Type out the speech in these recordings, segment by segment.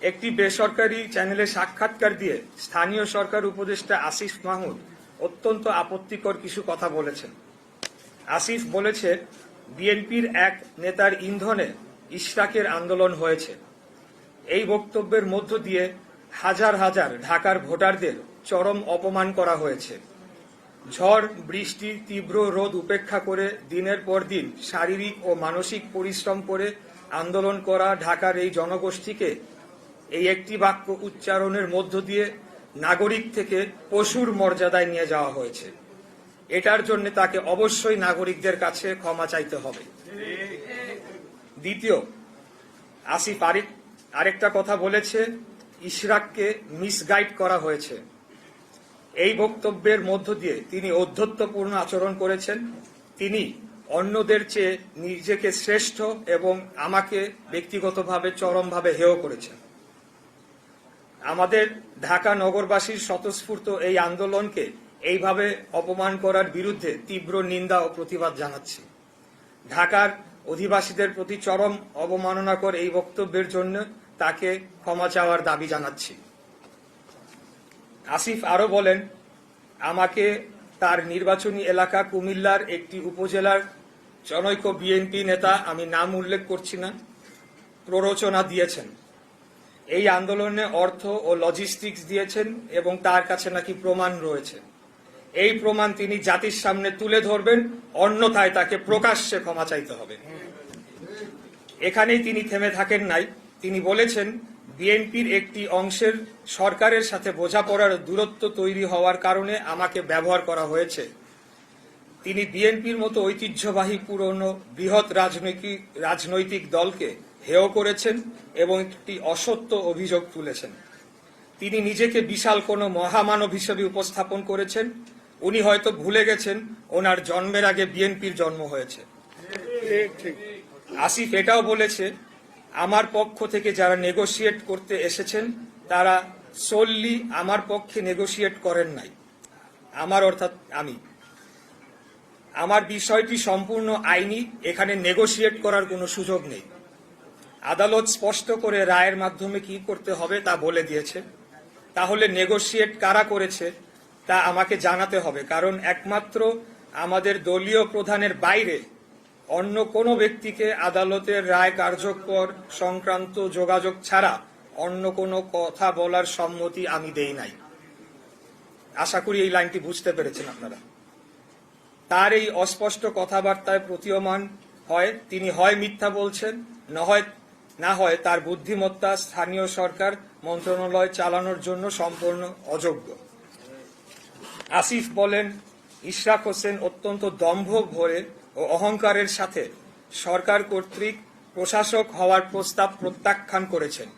একটি বেসরকারি চ্যানেলে সাক্ষাৎকার দিয়ে স্থানীয় সরকার উপদেষ্টা আসিফ মাহমুদ অত্যন্ত আপত্তিকর কিছু কথা বলেছেন। আসিফ বলেছে, বিএনপির এক নেতার ইন্ধনে ইশরাকের আন্দোলন হয়েছে। এই বক্তব্যের মধ্য দিয়ে হাজার হাজার ঢাকার ভোটারদের চরম অপমান করা হয়েছে। ঝড়, বৃষ্টি, তীব্র রোদ উপেক্ষা করে দিনের পর দিন শারীরিক ও মানসিক পরিশ্রম করে আন্দোলন করা ঢাকার এই জনগোষ্ঠীকে এই একটি বাক্য উচ্চারণের মধ্য দিয়ে নাগরিক থেকে পশুর মর্যাদায় নিয়ে যাওয়া হয়েছে। এটার জন্য তাকে অবশ্যই নাগরিকদের কাছে ক্ষমা চাইতে হবে। দ্বিতীয়, আসিফ আরেক আরেকটা কথা বলেছে, ইশরাককে মিসগাইড করা হয়েছে। এই বক্তব্যের মধ্য দিয়ে তিনি ঔদ্ধত্যপূর্ণ আচরণ করেছেন। তিনি অন্যদের চেয়ে নিজেকে শ্রেষ্ঠ এবং আমাকে ব্যক্তিগতভাবে চরমভাবে হেয় করেছেন। আমাদের ঢাকা নগরবাসীর স্বতঃস্ফূর্ত এই আন্দোলনকে এইভাবে অপমান করার বিরুদ্ধে তীব্র নিন্দা ও প্রতিবাদ জানাচ্ছি। ঢাকার অধিবাসীদের প্রতি চরম অবমাননাকর এই বক্তব্যের জন্য তাকে ক্ষমা চাওয়ার দাবি জানাচ্ছি। আসিফ আরও বলেন, আমাকে তার নির্বাচনী এলাকা কুমিল্লার একটি উপজেলার জনৈক বিএনপি নেতা আমি নাম উল্লেখ করছি না, প্ররোচনা দিয়েছেন। এই আন্দোলনে অর্থ ও লজিস্টিক্স দিয়েছেন এবং তার কাছে নাকি প্রমাণ রয়েছে। এই প্রমাণ তিনি জাতির সামনে তুলে ধরবেন, অন্যথায় তাকে প্রকাশ্যে ক্ষমা চাইতে হবে। এখানেই তিনি থেমে থাকেন নাই। তিনি বলেছেন, বিএনপির একটি অংশের সরকারের সাথে বোঝাপড়ার দূরত্ব তৈরি হওয়ার কারণে আমাকে ব্যবহার করা হয়েছে। তিনি বিএনপির মতো ঐতিহ্যবাহী পুরনো বৃহৎ রাজনৈতিক রাজনৈতিক দলকে হেয় করেছেন এবং একটি অসত্য অভিযোগ তুলেছেন। তিনি নিজেকে বিশাল কোনো মহামানব হিসেবে উপস্থাপন করেছেন। উনি হয়তো ভুলে গেছেন, ওনার জন্মের আগে বিএনপির জন্ম হয়েছে। আসিফ এটাও বলেছে, আমার পক্ষ থেকে যারা নেগোশিয়েট করতে এসেছেন, তারা সোললি আমার পক্ষে নেগোশিয়েট করেন নাই। আমার অর্থাৎ আমি। আমার বিষয়টি সম্পূর্ণ আইনি, এখানে নেগোশিয়েট করার কোনো সুযোগ নেই। আদালত স্পষ্ট করে রায়ের মাধ্যমে কি করতে হবে তা বলে দিয়েছে। তাহলে নেগোশিয়েট কারা করেছে তা আমাকে জানাতে হবে, কারণ একমাত্র আমাদের দলীয় প্রধানের বাইরে অন্য কোনো ব্যক্তিকে আদালতের রায় কার্যকর সংক্রান্ত যোগাযোগ ছাড়া অন্য কোনো কথা বলার সম্মতি আমি দেই নাই। আশা করি এই লাইনটি বুঝতে পেরেছেন আপনারা। তার এই অস্পষ্ট কথাবার্তায় প্রতীয়মান হয়, তিনি হয় মিথ্যা বলছেন, না হয় না হয় তার বুদ্ধিমত্তা স্থানীয় সরকার মন্ত্রণালয় চালানোর জন্য সম্পূর্ণ অযোগ্য। আসিফ বলেন, ইশরাক হোসেন অত্যন্ত দম্ভ ভরে ও অহংকারের সাথে সরকার কর্তৃক প্রশাসক হওয়ার প্রস্তাব প্রত্যাখ্যান করেছেন।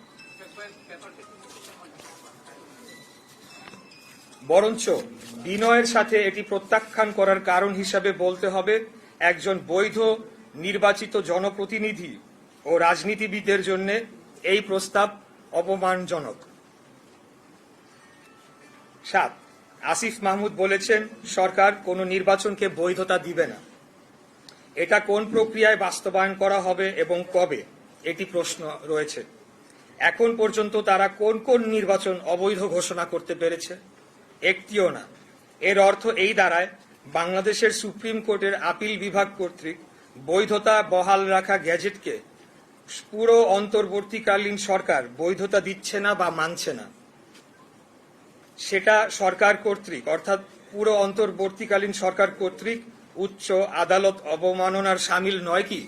বরঞ্চ বিনয়ের সাথে এটি প্রত্যাখ্যান করার কারণ হিসাবে বলতে হবে, একজন বৈধ নির্বাচিত জনপ্রতিনিধি ও রাজনীতিবিদের জন্য এই প্রস্তাব অপমানজনক। সাত, আসিফ মাহমুদ বলেছেন, সরকার কোনো নির্বাচনকে বৈধতা দিবে না। এটা কোন প্রক্রিয়ায় বাস্তবায়ন করা হবে এবং কবে, এটি প্রশ্ন রয়েছে। এখন পর্যন্ত তারা কোন কোন নির্বাচন অবৈধ ঘোষণা করতে পেরেছে, একটিও না। এর অর্থ এই দাঁড়ায়, বাংলাদেশের সুপ্রিম কোর্টের আপিল বিভাগ কর্তৃক বৈধতা বহাল রাখা গ্যাজেটকে পুরো অন্তর্বর্তীকালীন সরকার বৈধতা দিচ্ছে না বা মানছে না। সেটা সরকার কর্তৃক, অর্থাৎ পুরো অন্তর্বর্তীকালীন সরকার কর্তৃক উচ্চ আদালত অবমাননার সামিল নয় কি?